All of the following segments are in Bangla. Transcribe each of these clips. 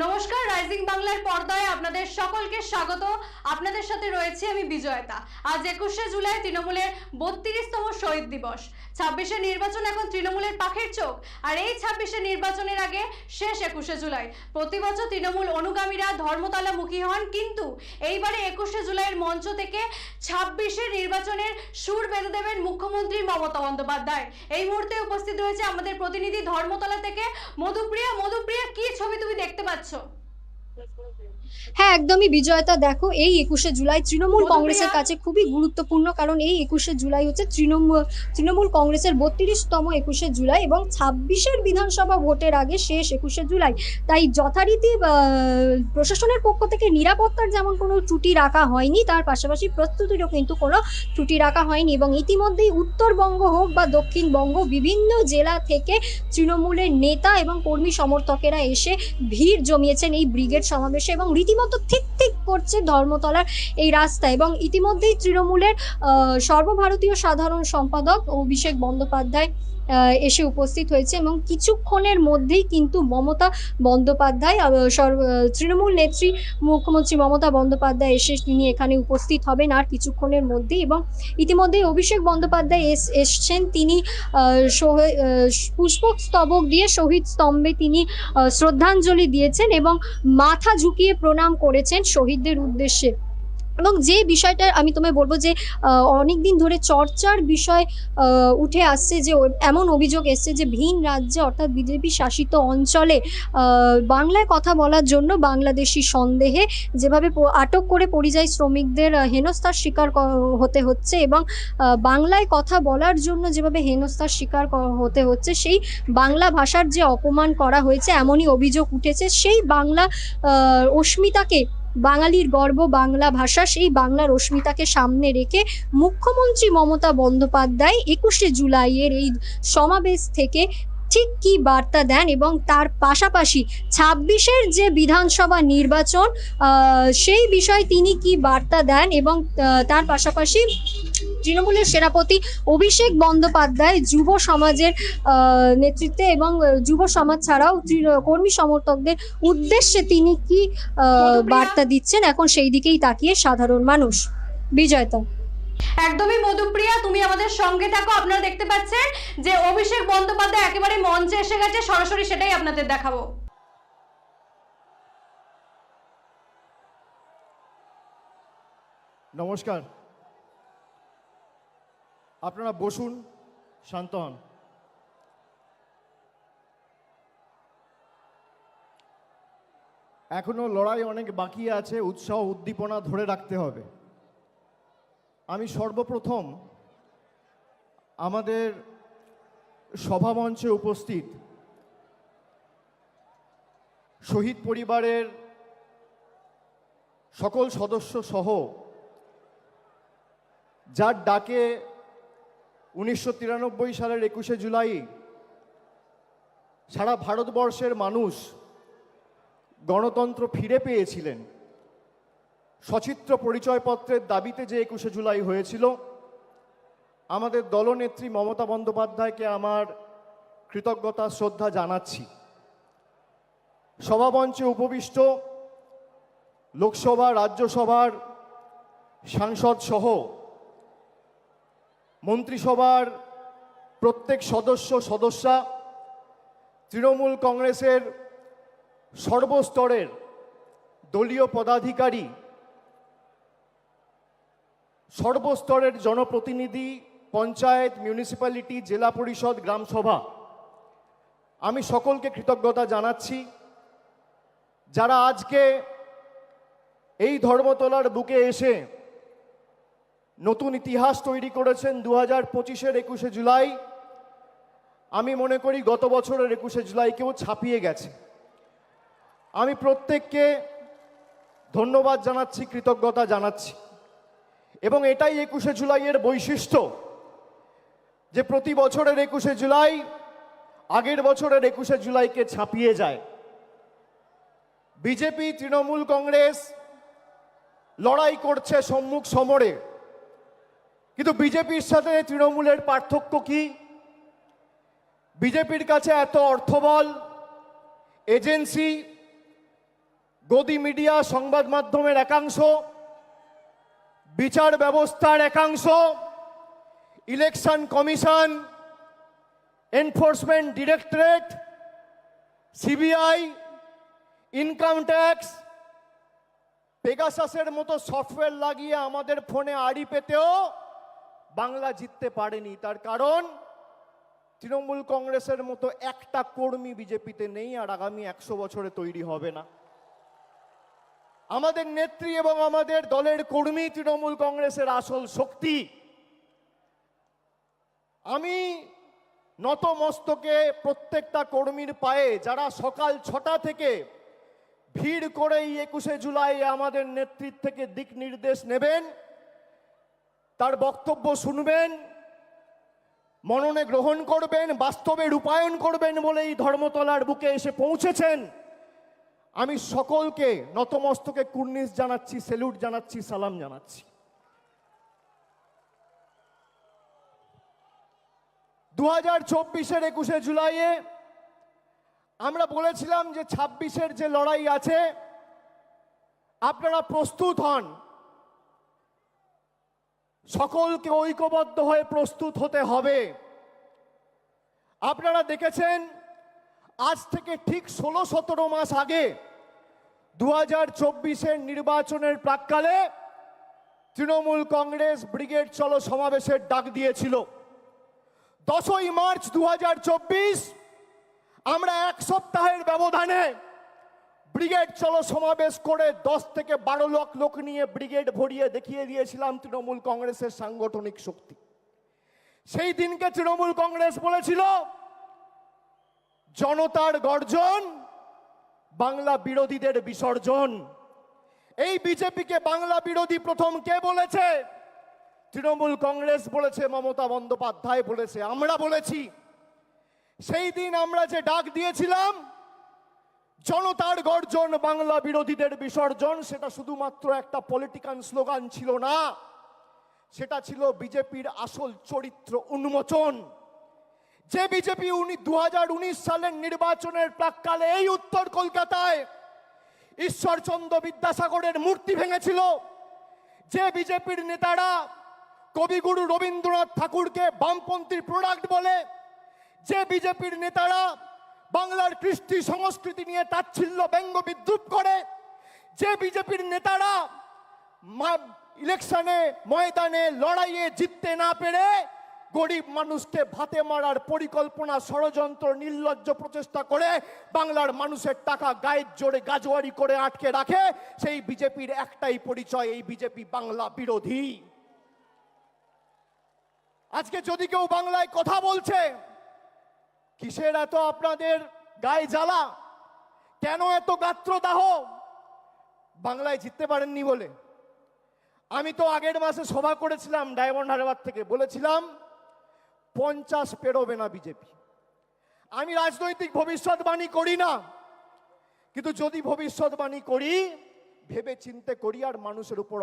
নমস্কার রাইজিং বাংলার পর্দায় আপনাদের সকলকে স্বাগত। আপনাদের সাথে রয়েছে আমি বিজয়তা। আজ একুশে জুলাই তৃণমূলের বত্রিশতম শহীদ দিবস। ছাব্বিশে নির্বাচন এখন তৃণমূলের পাখের চোখ। আর এই ছাব্বিশে নির্বাচনের আগে শেষ একুশে জুলাই। প্রতি বছর তৃণমূল অনুগামীরা ধর্মতলামুখী হন, কিন্তু এইবারে একুশে জুলাইয়ের মঞ্চ থেকে ছাব্বিশে নির্বাচনের সুর বেঁধে দেবেন মুখ্যমন্ত্রী মমতা বন্দ্যোপাধ্যায়। এই মুহূর্তে উপস্থিত রয়েছে আমাদের প্রতিনিধি ধর্মতলা থেকে। মধুপ্রিয়া মধুপ্রিয়া, কি ছবি তুমি দেখতে পাচ্ছ? 8. হ্যাঁ একদমই। বিজয়তা দেখো এই একুশে জুলাই তৃণমূল কংগ্রেসের কাছে খুবই গুরুত্বপূর্ণ কারণ এই একুশে জুলাই হচ্ছে তৃণমূল তৃণমূল কংগ্রেসের বত্রিশতম একুশে জুলাই এবং ছাব্বিশের বিধানসভা ভোটের আগে শেষ একুশে জুলাই। তাই যথারীতি প্রশাসনের পক্ষ থেকে নিরাপত্তার যেমন কোনো ত্রুটি রাখা হয়নি তার পাশাপাশি প্রস্তুতিরও কিন্তু কোনো ত্রুটি রাখা হয়নি এবং ইতিমধ্যেই উত্তরবঙ্গ হোক বা দক্ষিণবঙ্গ বিভিন্ন জেলা থেকে তৃণমূলের নেতা এবং কর্মী সমর্থকেরা এসে ভিড় জমিয়েছেন এই ব্রিগেড সমাবেশে এবং রীতিমতো ঠিক থিক করছে ধর্মতলার এই রাস্তা এবং ইতিমধ্যেই তৃণমূলের সর্বভারতীয় সাধারণ সম্পাদক অভিষেক বন্দ্যোপাধ্যায় এসে উপস্থিত হয়েছে এবং কিছুক্ষণের মধ্যেই কিন্তু মমতা বন্দ্যোপাধ্যায় তৃণমূল নেত্রী মুখ্যমন্ত্রী মমতা বন্দ্যোপাধ্যায় এসে তিনি এখানে উপস্থিত হবেন আর কিছুক্ষণের মধ্যেই এবং ইতিমধ্যেই অভিষেক বন্দ্যোপাধ্যায় এস, এসছেন। তিনি পুষ্পস্তবক দিয়ে শহীদ স্তম্ভে তিনি শ্রদ্ধাঞ্জলি দিয়েছেন এবং মাথা ঝুঁকিয়ে প্রণাম করেছেন শহীদদের উদ্দেশ্যে। এবং যে বিষয়টা আমি তোমায় বলব যে অনেক দিন ধরে চর্চার বিষয় উঠে আসছে যে, এমন অভিযোগ এসছে যে, ভিন রাজ্যে অর্থাৎ বিজেপি শাসিত অঞ্চলে বাংলায় কথা বলার জন্য বাংলাদেশি সন্দেহে যেভাবে আটক করে পরিযায়ী শ্রমিকদের হেনস্থার শিকার হতে হচ্ছে এবং বাংলায় কথা বলার জন্য যেভাবে হেনস্থার শিকার হতে হচ্ছে, সেই বাংলা ভাষার যে অপমান করা হয়েছে, এমনই অভিযোগ উঠেছে, সেই বাংলা অস্মিতাকে বাঙালির গর্ব বাংলা ভাষা, সেই বাংলার অস্মিতাকে সামনে রেখে মুখ্যমন্ত্রী মমতা বন্দ্যোপাধ্যায় একুশে জুলাইয়ের এই সমাবেশ থেকে ঠিক কি বার্তা দেন এবং তার পাশাপাশি ছাব্বিশের যে বিধানসভা নির্বাচন সেই বিষয়ে তিনি কি বার্তা দেন এবং তার পাশাপাশি তৃণমূলের সেনাপতি অভিষেক বন্দ্যোপাধ্যায় যুব সমাজের নেতৃত্বে এবং যুব সমাজ ছাড়াও কর্মী সমর্থকদের উদ্দেশ্যে তিনি কি বার্তা দিচ্ছেন? এখন সেই দিকেই তাকিয়ে সাধারণ মানুষ। বিজয়তা একদমই মধুপ্রিয়া, তুমি আমাদের সঙ্গে থাকো। আপনারা দেখতে পাচ্ছেন যে অভিষেক বন্দ্যোপাধ্যায় একেবারে মঞ্চে এসে গেছে। সরাসরি সেটাই আপনাদের দেখাবো। নমস্কার। আপনারা বসুন, শান্ত হন। এখনও লড়াই অনেক বাকি আছে, উৎসাহ, উদ্দীপনা ধরে রাখতে হবে। আমি সর্বপ্রথম আমাদের সভামঞ্চে উপস্থিত শহীদ পরিবারের সকল সদস্য সহ যার ডাকে উনিশশো তিরানব্বই সালের একুশে জুলাই সারা ভারতবর্ষের মানুষ গণতন্ত্র ফিরে পেয়েছিলেন। সচিত্র পরিচয়পত্রের দাবিতে যে একুশে জুলাই হয়েছিল, আমাদের দলনেত্রী মমতা বন্দ্যোপাধ্যায়কে আমার কৃতজ্ঞতা, শ্রদ্ধা জানাচ্ছি। সভামঞ্চে উপবিষ্ট লোকসভা, রাজ্যসভার সাংসদ সহ মন্ত্রিসভার প্রত্যেক সদস্য, সদস্যা, তৃণমূল কংগ্রেসের সর্বস্তরের দলীয় পদাধিকারী সর্বস্তরের জনপ্রতিনিধি, পঞ্চায়েত মিউনিসিপ্যালিটি জেলা পরিষদ গ্রামসভা আমি সকলকে কৃতজ্ঞতা জানাচ্ছি। যারা আজকে এই ধর্মতলার বুকে এসে নতুন ইতিহাস তৈরি করেছেন দু হাজার পঁচিশের একুশে জুলাই, আমি মনে করি গত বছরের একুশে জুলাইকেও ছাপিয়ে গেছে। আমি প্রত্যেককে ধন্যবাদ জানাচ্ছি, কৃতজ্ঞতা জানাচ্ছি। এবং এটাই একুশে জুলাইয়ের বৈশিষ্ট্য, যে প্রতি বছরের একুশে জুলাই আগের বছরের একুশে জুলাইকে ছাপিয়ে যায়। বিজেপি, তৃণমূল কংগ্রেস লড়াই করছে সম্মুখ সমরে। কিন্তু বিজেপির সাথে তৃণমূলের পার্থক্য কি? বিজেপির কাছে এত অর্থবল, এজেন্সি, গদি মিডিয়া, সংবাদ মাধ্যমের একাংশ বিচার ব্যবস্থার একাংশ election commission enforcement directorate CBI income tax পেগাসাসের মতো সফটওয়্যার লাগিয়ে আমাদের ফোনে আড়ি পেতেও বাংলা জিততে পারেনি। তার কারণ, তৃণমূল কংগ্রেসের মতো একটা কর্মী বিজেপিতে নেই আর আগামী একশো বছরে তৈরি হবে না। আমাদের নেত্রী এবং আমাদের দলের কর্মী তৃণমূল কংগ্রেসের আসল শক্তি। আমি নতমস্তকে প্রত্যেকটা কর্মীর পায়ে যারা সকাল ছটা থেকে ভিড় করে একুশে জুলাই আমাদের নেতৃত্ব থেকে দিক নির্দেশ নেবেন, তার বক্তব্য শুনবেন, মননে গ্রহণ করবেন, বাস্তবে রূপায়ণ করবেন বলে এই ধর্মতলার বুকে এসে পৌঁছেছেন। আমি সকলকে নতমস্তকে কুর্নিশ জানাচ্ছি, সেলুট জানাচ্ছি, সালাম জানাচ্ছি। দু হাজার চব্বিশের একুশে জুলাইয়ে আমরা বলেছিলাম যে ছাব্বিশের যে লড়াই আছে, আপনারা প্রস্তুত হন। সকলকে ঐক্যবদ্ধ হয়ে প্রস্তুত হতে হবে। আপনারা দেখেছেন আজ থেকে ঠিক ষোলো সতেরো মাস আগে দু হাজার চব্বিশের নির্বাচনের প্রাককালে তৃণমূল কংগ্রেস ব্রিগেড চলো সমাবেশের ডাক দিয়েছিল। দশই মার্চ দু হাজার চব্বিশ আমরা এক সপ্তাহের ব্যবধানে ব্রিগেড চলো সমাবেশ করে দশ থেকে বারো লক্ষ লোক নিয়ে ব্রিগেড ভরিয়ে দেখিয়ে দিয়েছিলাম তৃণমূল কংগ্রেসের সাংগঠনিক শক্তি। সেই দিনকে তৃণমূল কংগ্রেস বলেছিল জনতার গর্জন, বাংলা বিরোধীদের বিসর্জন। এই বিজেপিকে বাংলা বিরোধী প্রথম কে বলেছে? তৃণমূল কংগ্রেস বলেছে, মমতা বন্দ্যোপাধ্যায় বলেছে, আমরা বলেছি। সেই দিন আমরা যে ডাক দিয়েছিলাম, জনতার গর্জন, বাংলা বিরোধীদের বিসর্জন, সেটা শুধুমাত্র একটা পলিটিক্যাল স্লোগান ছিল না। সেটা ছিল বিজেপির আসল চরিত্র উন্মোচন। যে বিজেপি উনি দু সালের নির্বাচনের প্রাককালে এই উত্তর কলকাতায় ঈশ্বরচন্দ্র বিদ্যাসাগরের মূর্তি ভেঙেছিল, যে বিজেপির নেতারা কবিগুরু রবীন্দ্রনাথ ঠাকুরকে বামপন্থীর প্রোডাক্ট বলে, যে বিজেপির নেতারা বাংলার কৃষ্টি সংস্কৃতি নিয়ে তাচ্ছিল্য, ব্যঙ্গ বিদ্রুপ করে, যে বিজেপির নেতারা ইলেকশনে ময়দানে, লড়াইয়ে জিততে না পেরে গরিব মানুষকে ভাতে মারার পরিকল্পনা, ষড়যন্ত্র, নির্লজ্জ প্রচেষ্টা করে বাংলার মানুষের টাকা গায়ের জোরে গাজোয়ারি করে আটকে রাখে, সেই বিজেপির একটাই পরিচয়, এই বিজেপি বাংলা বিরোধী। আজকে যদি কেউ বাংলায় কথা বলছে, কিসের এত আপনাদের গায়ে জ্বালা? কেন এত গাত্রদাহ? বাংলায় জিততে পারেননি বলে। আমি তো আগের মাসে সভা করেছিলাম, ডায়মন্ড হারবার থেকে বলেছিলাম পঞ্চাশ পেরোবে না বিজেপি। আমি রাজনৈতিক ভবিষ্যৎবাণী করি না, কিন্তু যদি ভবিষ্যৎবাণী করি ভেবে চিন্তে করি আর মানুষের উপর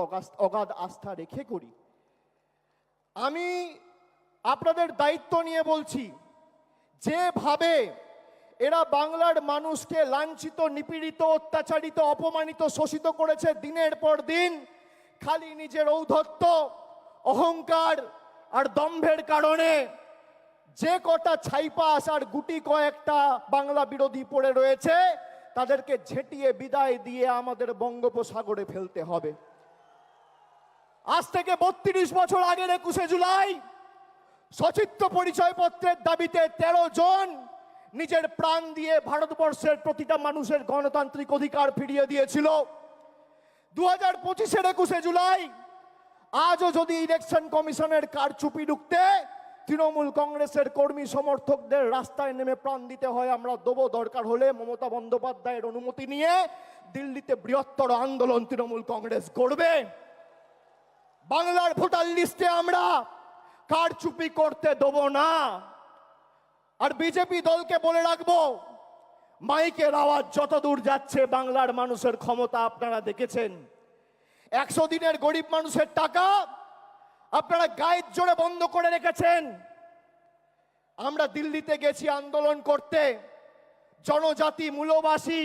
অগাধ আস্থা রেখে করি। আমি আপনাদের দায়িত্ব নিয়ে বলছি, যেভাবে এরা বাংলার মানুষকে লাঞ্ছিত, নিপীড়িত, অত্যাচারিত, অপমানিত, শোষিত করেছে দিনের পর দিন, খালি নিজের ঔদ্ধত্য, অহংকার আর দম্ভের কারণে যে কটা ছাইপাস আর গুটি কয়েকটা বাংলা বিরোধী পড়ে রয়েছে, তাদেরকে ঝেঁটিয়ে বিদায় দিয়ে আমাদের বঙ্গোপসাগরে ফেলতে হবে। আজ থেকে বত্রিশ বছর আগের একুশে জুলাই, সচিত্র পরিচয়পত্রের দাবিতে তেরো জন নিজের প্রাণ দিয়ে ভারতবর্ষের প্রতিটা মানুষের গণতান্ত্রিক অধিকার ফিরিয়ে দিয়েছিল। দু হাজার পঁচিশের একুশে জুলাই আজও যদি ইলেকশন কমিশনের কারচুপি ঢুকতে, তৃণমূল কংগ্রেসের কর্মী সমর্থকদের রাস্তায় নেমে প্রাণ দিতে হয়, আমরা দেবো দরকার হলে মমতা বন্দ্যোপাধ্যায়ের অনুমতি নিয়ে দিল্লিতে বৃহত্তর আন্দোলন তৃণমূল কংগ্রেস করবে। বাংলার ভোটার লিস্টে আমরা কারচুপি করতে দেবো না? আর বিজেপি দলকে বলে রাখব, মাইকের আওয়াজ যত দূর যাচ্ছে, বাংলার মানুষের ক্ষমতা আপনারা দেখেছেন। একশো দিনের গরিব মানুষের টাকা আপনারা গায়ের জোরে বন্ধ করে রেখেছেন। আমরা দিল্লিতে গেছি আন্দোলন করতে। জনজাতি, মূলবাসী,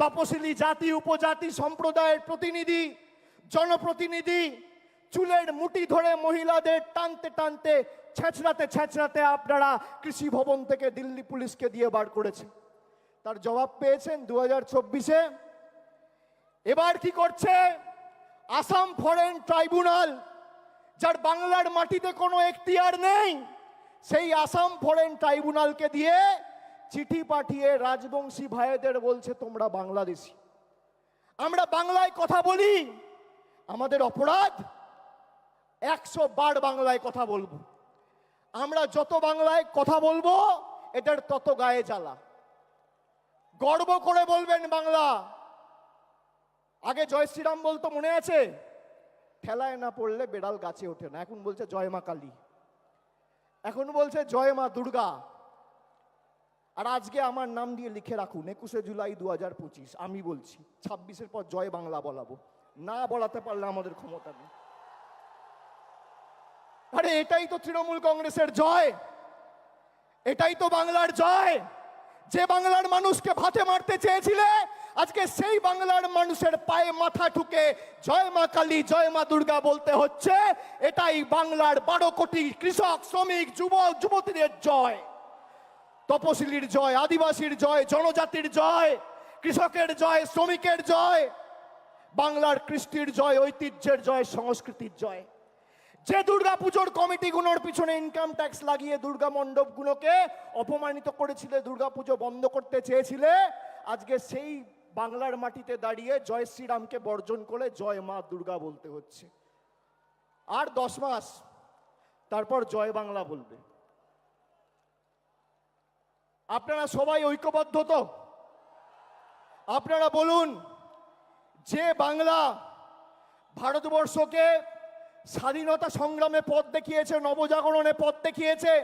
তপশিলি জাতি, উপজাতি সম্প্রদায়ের প্রতিনিধি, জনপ্রতিনিধি চুলের মুটি ধরে মহিলাদের টানতে টানতে, ছেঁচড়াতে ছেঁচড়াতে আপনারা কৃষি ভবন থেকে দিল্লি পুলিশকে দিয়ে বার করেছে। তার জবাব পেয়েছেন দু হাজার চব্বিশে। এবার কি করছে? আসাম ফরেন ট্রাইব্যুনাল, যার বাংলার মাটিতে কোনো এখতিয়ার নেই, সেই আসাম ফরেন ট্রাইব্যুনালকে দিয়ে চিঠি পাঠিয়ে রাজবংশী ভাইদের বলছে, তোমরা বাংলাদেশি। আমরা বাংলায় কথা বলি, আমাদের অপরাধ, একশো বার বাংলায় কথা বলব। আমরা যত বাংলায় কথা বলব, এদের তত গায়ে জ্বালা। গর্ব করে বলবেন বাংলা আগে জয় শ্রীরাম বলতো মনে আছে? ঠেলায় না পড়লে বেড়াল গাছে ওঠে না। এখন বলছে জয় মা কালী। এখন বলছে জয় মা দুর্গা। আর আজকে আমার নাম দিয়ে লিখে রাখুন, একুশে জুলাই দু হাজার পঁচিশ, আমি বলছি, ছাব্বিশের পর জয় বাংলা বলাবো। না বলাতে পারলে আমাদের ক্ষমতা নেই। আরে এটাই তো তৃণমূল কংগ্রেসের জয়। এটাই তো বাংলার জয়। যে বাংলার মানুষকে ভাতে মারতে চেয়েছিলে আজকে সেই বাংলার মানুষের পায়ে মাথা ঠুকে জয় মা কালী, জয় মা দুর্গা বলতে হচ্ছে, এটাই বাংলার বারো কোটি কৃষক, শ্রমিক, যুবক, যুবতীদের জয়। তপশিলির জয়, আদিবাসীর জয়, জনজাতির জয়, কৃষকের জয়, শ্রমিকের জয়, বাংলার কৃষ্টির জয়, ঐতিহ্যের জয়, সংস্কৃতির জয়। যে দুর্গা পুজোর কমিটিগুলোর পিছনে ইনকাম ট্যাক্স লাগিয়ে দুর্গা মণ্ডপগুলোকে অপমানিত করেছিলে, দুর্গা পুজো বন্ধ করতে চেয়েছিলে, আজকে সেই বাংলার মাটিতে দাঁড়িয়ে জয় শ্রীরামকে বর্জন করে জয় মা দুর্গা বলতে হচ্ছে। আর দশ মাস, তারপর জয় বাংলা বলবে। আপনারা সবাই ঐক্যবদ্ধ তো? আপনারা বলুন, যে বাংলা ভারতবর্ষকে স্বাধীনতা সংগ্রামে পথ দেখিয়েছে, নবজাগরণে পথ দেখিয়েছে,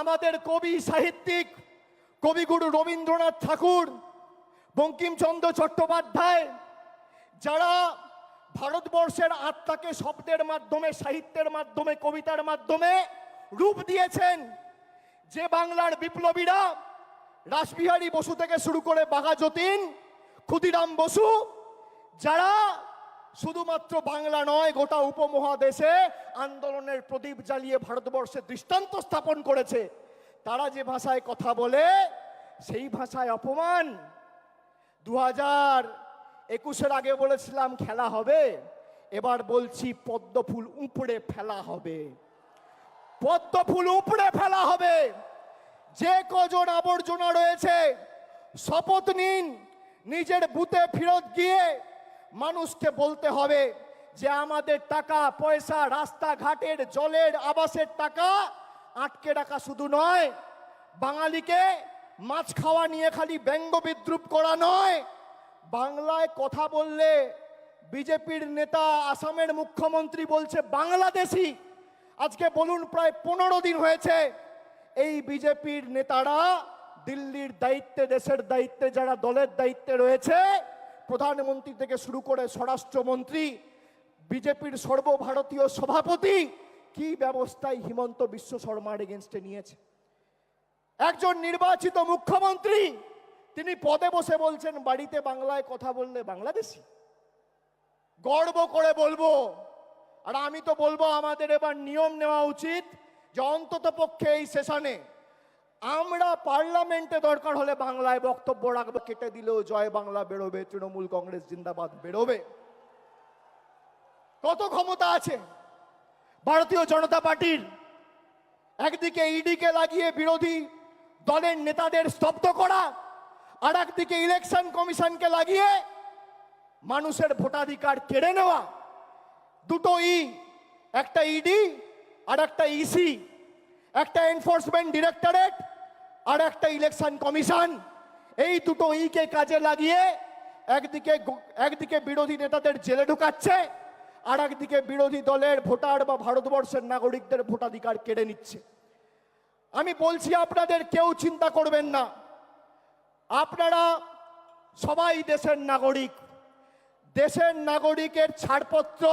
আমাদের কবি সাহিত্যিক কবিগুরু রবীন্দ্রনাথ ঠাকুর বঙ্কিমচন্দ্র চট্টোপাধ্যায়, যারা ভারতবর্ষের আত্মাকে শব্দের মাধ্যমে, সাহিত্যের মাধ্যমে, কবিতার মাধ্যমে রূপ দিয়েছেন, যে বাংলার বিপ্লবীরা রাসবিহারী বসু থেকে শুরু করে বাঘা যতীন, ক্ষুদিরাম বসু, যারা শুধুমাত্র বাংলা নয়, গোটা উপমহাদেশে আন্দোলনের প্রদীপ জ্বালিয়ে ভারতবর্ষে দৃষ্টান্ত স্থাপন করেছে, তারা যে ভাষায় কথা বলে, সেই ভাষায় অপমান দু হাজার একুশের আগে বলেছিলাম খেলা হবে, এবার বলছি পদ্ম ফুল উপড়ে ফেলা হবে। পদ্ম ফুল উপড়ে ফেলা হবে। যে কজন আবর্জনা রয়েছে, শপথ নিন, নিজের বুথে ফেরত গিয়ে মানুষকে বলতে হবে যে আমাদের টাকা, পয়সা, রাস্তাঘাটের জলের আবাসের টাকা আটকে রাখা শুধু নয়, বাঙালিকে মাছ খাওয়া নিয়ে খালি ব্যঙ্গ বিদ্রুপ করা নয়। বাংলায় কথা বললে বিজেপির নেতা, আসামের মুখ্যমন্ত্রী বলছে, বাংলাদেশি। আজকে বলুন, প্রায় পনেরো দিন হয়েছে এই বিজেপির নেতারা দিল্লির দায়িত্বে, দেশের দায়িত্বে, যারা দলের দায়িত্বে রয়েছে, প্রধানমন্ত্রী থেকে শুরু করে স্বরাষ্ট্রমন্ত্রী, বিজেপির সর্বভারতীয় সভাপতি, কি ব্যবস্থায় হিমন্ত বিশ্ব শর্মার এগেনস্টে নিয়েছে? একজন নির্বাচিত মুখ্যমন্ত্রী, তিনি পদে বসে বলছেন, বাড়িতে বাংলায় কথা বললে বাংলাদেশি। গর্ব করে বলব। আর আমি তো বলব, আমাদের এবার নিয়ম নেওয়া উচিত যে অন্তত পক্ষে এই সেশনে আমরা পার্লামেন্টে দরকার হলে বাংলায় বক্তব্য রাখব। কেটে দিলেও জয় বাংলা বেরোবে, তৃণমূল কংগ্রেস জিন্দাবাদ বেরোবে। কত ক্ষমতা আছে ভারতীয় জনতা পার্টির? একদিকে ইডিকে লাগিয়ে বিরোধী দলের নেতাদের স্তব্ধ করা, আর একদিকে ইলেকশন কমিশনকে লাগিয়ে মানুষের ভোটাধিকার কেড়ে নেওয়া। দুটো ই একটা ইডি আর একটা ইসি একটা এনফোর্সমেন্ট ডিরেক্টরেট আর একটা ইলেকশন কমিশন এই দুটো ইকে কাজে লাগিয়ে একদিকে একদিকে বিরোধী নেতাদের জেলে ঢুকাচ্ছে, আর একদিকে বিরোধী দলের ভোটার বা ভারতবর্ষের নাগরিকদের ভোটাধিকার কেড়ে নিচ্ছে। আমি বলছি, আপনাদের কেউ চিন্তা করবেন না। আপনারা সবাই দেশের নাগরিক। দেশের নাগরিকের ছাড়পত্র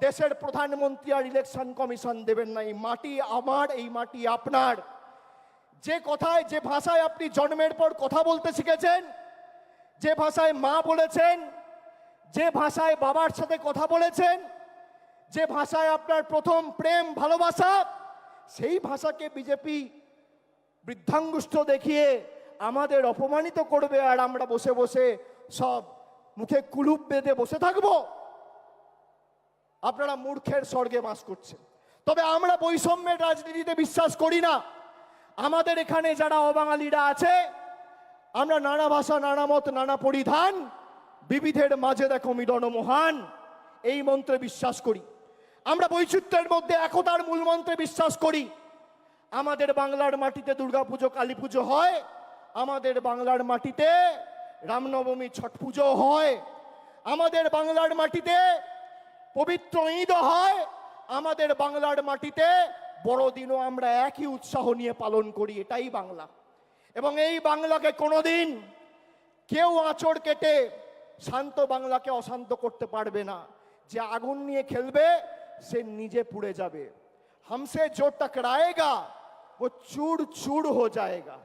দেশের প্রধানমন্ত্রী আর ইলেকশন কমিশন দেবেন না। এই মাটি আমার, এই মাটি আপনার। যে কথায়, যে ভাষায় আপনি জন্মের পর কথা বলতে শিখেছেন, যে ভাষায় মা বলেছেন, যে ভাষায় বাবার সাথে কথা বলেছেন, যে ভাষায় আপনার প্রথম প্রেম ভালোবাসা সেই ভাষাকে বিজেপি বৃদ্ধাঙ্গুষ্ঠ দেখিয়ে আমাদের অপমানিত করবে আর আমরা বসে বসে সব মুখে কুলুপ বেঁধে বসে থাকব। আপনারা মূর্খের স্বর্গে বাস করছেন। তবে আমরা বৈষম্যের রাজনীতিতে বিশ্বাস করি না। আমাদের এখানে যারা অবাঙালিরা আছে, আমরা নানা ভাষা, নানা মত, নানা পরিধান, বিবিধের মাঝে দেখো মিলন মহান, এই মন্ত্রে বিশ্বাস করি। আমরা বৈচিত্র্যের মধ্যে একতার মূলমন্ত্রে বিশ্বাস করি। আমাদের বাংলার মাটিতে দুর্গাপুজো কালী পুজো হয়। আমাদের বাংলার মাটিতে রামনবমী ছট পুজো হয়। আমাদের বাংলার মাটিতে পবিত্র ঈদ হয়। আমাদের বাংলার মাটিতে বড়দিনও আমরা একই উৎসাহ নিয়ে পালন করি, এটাই বাংলা। এবং এই বাংলাকে কোনোদিন কেউ আঁচড় কেটে শান্ত বাংলাকে অশান্ত করতে পারবে না। যে আগুন নিয়ে খেলবে সে নিজে পুড়ে যাবে हमसे जो टकराएगा वो चूड़ चूड़ हो जाएगा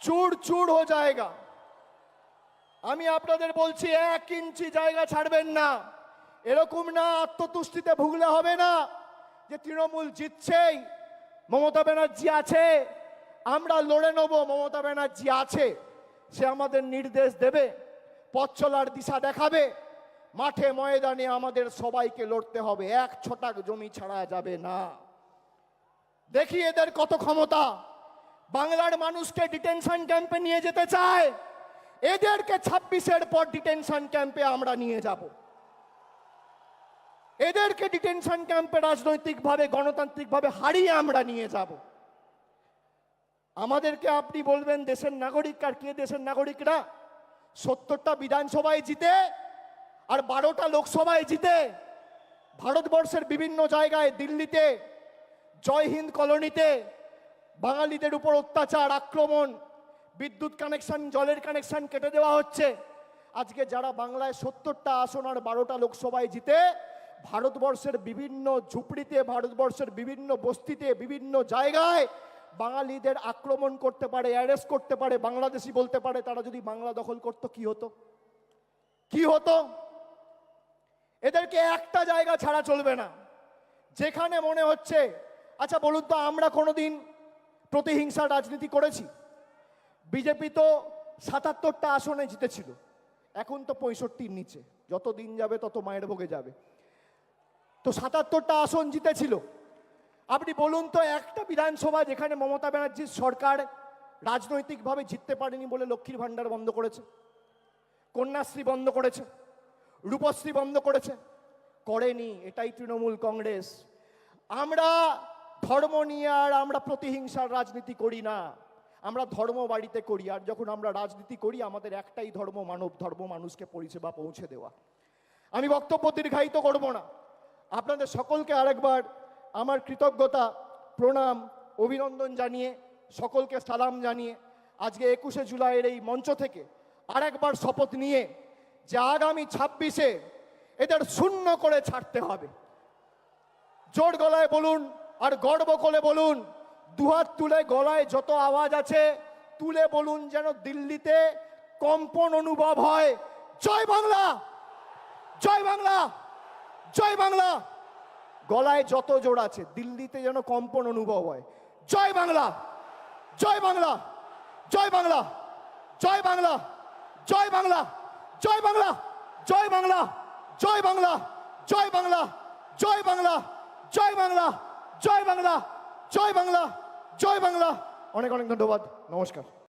চুড় চুড় হয়ে যায়গা আমি আপনাদের বলছি এক ইঞ্চি জায়গা ছাড়বেন না এরকম না আত্মতুষ্টিতে ভুগলে হবে না যে তৃণমূল জিতছেই মমতা ব্যানার্জি আছে আমরা লড়ে নেব মমতা ব্যানার্জি আছে সে আমাদের নির্দেশ দেবে পথ চলার দিশা দেখাবে মাঠে ময়দানে আমাদের সবাইকে লড়তে হবে। এক ছটাক জমি ছাড়া যাবে না। দেখি এদের কত ক্ষমতা। বাংলার মানুষকে ডিটেনশন ক্যাম্পে নিয়ে যেতে চায়। এদেরকে ছাব্বিশের পর ডিটেনশন ক্যাম্পে আমরা নিয়ে যাব। এদেরকে ডিটেনশন ক্যাম্পে রাজনৈতিকভাবে, গণতান্ত্রিকভাবে হারিয়ে আমরা নিয়ে যাব। আমাদেরকে আপনি বলবেন, দেশের নাগরিক আর কে দেশের নাগরিকরা? সত্তরটা বিধানসভায় জিতে আর বারোটা লোকসভায় জিতে ভারতবর্ষের বিভিন্ন জায়গায় দিল্লিতে, জয় হিন্দ কলোনিতে বাঙালিদের উপর অত্যাচার, আক্রমণ, বিদ্যুৎ কানেকশন, জলের কানেকশন কেটে দেওয়া হচ্ছে। আজকে যারা বাংলায় সত্তরটা আসন আর বারোটা লোকসভায় জিতে, ভারতবর্ষের বিভিন্ন ঝুপড়িতে, ভারতবর্ষের বিভিন্ন বস্তিতে, বিভিন্ন জায়গায় বাঙালিদের আক্রমণ করতে পারে, অ্যারেস্ট করতে পারে, বাংলাদেশি বলতে পারে, তারা যদি বাংলা দখল করতো, কি হতো? কি হতো? এদেরকে একটা জায়গা ছাড়া চলবে না। যেখানে মনে হচ্ছে আচ্ছা বলুন তো, আমরা কোনোদিন প্রতিহিংসার রাজনীতি করেছি? বিজেপি তো সাতাত্তরটা আসনে জিতেছিল, এখন তো পঁয়ষট্টির নিচে। যত দিন যাবে, তত মায়ের ভোগে যাবে। তো সাতাত্তরটা আসন জিতেছিল। আপনি বলুন তো, একটা বিধানসভা যেখানে মমতা ব্যানার্জির সরকার রাজনৈতিকভাবে জিততে পারেনি বলে লক্ষ্মীর ভাণ্ডার বন্ধ করেছে, কন্যাশ্রী বন্ধ করেছে রূপশ্রী বন্ধ করেছে। করেনি, এটাই তৃণমূল কংগ্রেস। আমরা ধর্ম নিয়ে আর আমরা প্রতিহিংসার রাজনীতি করি না। আমরা ধর্ম বাড়িতে করি, আর যখন আমরা রাজনীতি করি, আমাদের একটাই ধর্ম মানব, ধর্ম মানুষকে পরিষেবা পৌঁছে দেওয়া। আমি বক্তব্য দীর্ঘায়িত করব না। আপনাদের সকলকে আরেকবার আমার কৃতজ্ঞতা, প্রণাম, অভিনন্দন জানিয়ে সকলকে সালাম জানিয়ে আজকে একুশে জুলাইয়ের এই মঞ্চ থেকে আরেকবার শপথ নিয়ে যে আগামী ছাব্বিশে এদের শূন্য করে ছাড়তে হবে। জোর গলায় বলুন আর গর্ব করে বলুন, দুহাত তুলে গলায় যত আওয়াজ আছে, তুলে বলুন যেন দিল্লিতে কম্পন অনুভব হয়। জয় বাংলা! জয় বাংলা! জয় বাংলা! গলায় যত জোর আছে, দিল্লিতে যেন কম্পন অনুভব হয়। জয় বাংলা! জয় বাংলা! জয় বাংলা! জয় বাংলা! জয় বাংলা! জয় বাংলা জয় বাংলা জয় বাংলা জয় বাংলা জয় বাংলা জয় বাংলা জয় বাংলা জয় বাংলা জয় বাংলা। অনেক অনেক ধন্যবাদ, নমস্কার।